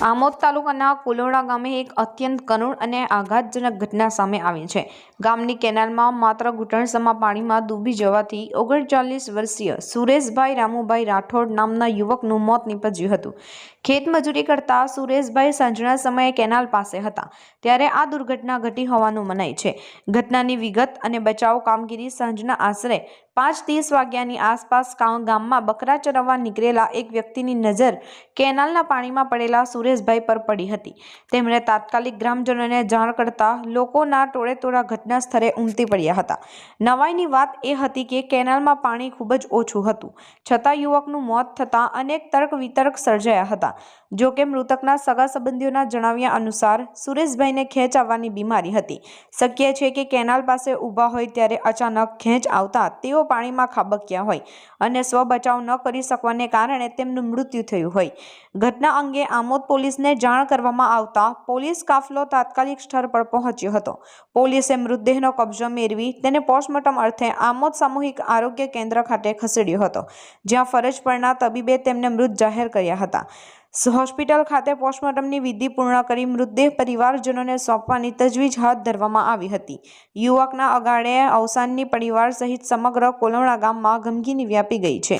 આમોદ તાલુકાના કુલોડા ગામે એક અત્યંત કરુણ અને આઘાતજનક ઘટના સામે આવી છે. ગામની કેનાલમાં માત્ર ઘૂંટણસમા પાણીમાં ડૂબી જવાથી ઓગણચાલીસ વર્ષીય સુરેશભાઈ રામુભાઈ રાઠોડ નામના યુવકનું મોત નીપજ્યું હતું. ખેતમજૂરી કરતા સુરેશભાઈ સાંજના સમયે કેનાલ પાસે હતા. ત્યારે આ દુર્ઘટના ઘટી હોવાનું મનાય છે. ઘટનાની વિગત અને બચાવ કામગીરી સાંજના આશરે પાંચ ત્રીસ વાગ્યાની આસપાસ ગામ- ગામમાં બકરા ચરવવા નીકળેલા એક વ્યક્તિની નજર કેનાલના પાણીમાં પડેલા સુરેશભાઈ પર પડી હતી. તેમણે તાત્કાલિક ગ્રામજનોને જાણ કરતા લોકોના ટોળેટોળા ઘટના સ્થળે ઉમટી પડ્યા હતા. નવાઈની વાત એ હતી કે કેનાલમાં પાણી ખૂબ જ ઓછું હતું. છતાં યુવકનું મોત થતાં અનેક તર્ક વિતર્ક સર્જાયા હતા. જો કે મૃતકના સગા સંબંધીઓના જણાવ્યા અનુસાર સુરેશભાઈને ખેંચ આવવાની બીમારી હતી. શક્ય છે કે કેનાલ પાસે ઊભા હોય ત્યારે અચાનક ખેંચ આવતા તેઓ પાણીમાં ખાબક્યા હોય અને સ્વબચાવ ન કરી શકવાને કારણે તેમનું મૃત્યુ થયું હોય. ઘટના અંગે આમોદ પોલીસને જાણ કરવામાં આવતા પોલીસ કાફલો તાત્કાલિક સ્થળ પર પહોંચ્યો હતો. પોલીસે મૃતદેહનો કબજો મેળવી તેને પોસ્ટમોર્ટમ અર્થે આમોદ સામૂહિક આરોગ્ય કેન્દ્ર ખાતે ખસેડ્યો હતો, જ્યાં ફરજ પરના તબીબે તેમને મૃત જાહેર કર્યા હતા. હોસ્પિટલ ખાતે પોસ્ટમોર્ટમની વિધિ પૂર્ણ કરી મૃતદેહ પરિવારજનોને સોંપવાની તજવીજ હાથ ધરવામાં આવી હતી. યુવકના અગાડે અવસાનની પરિવાર સહિત સમગ્ર કોલોણા ગામમાં ગમગીની વ્યાપી ગઈ છે.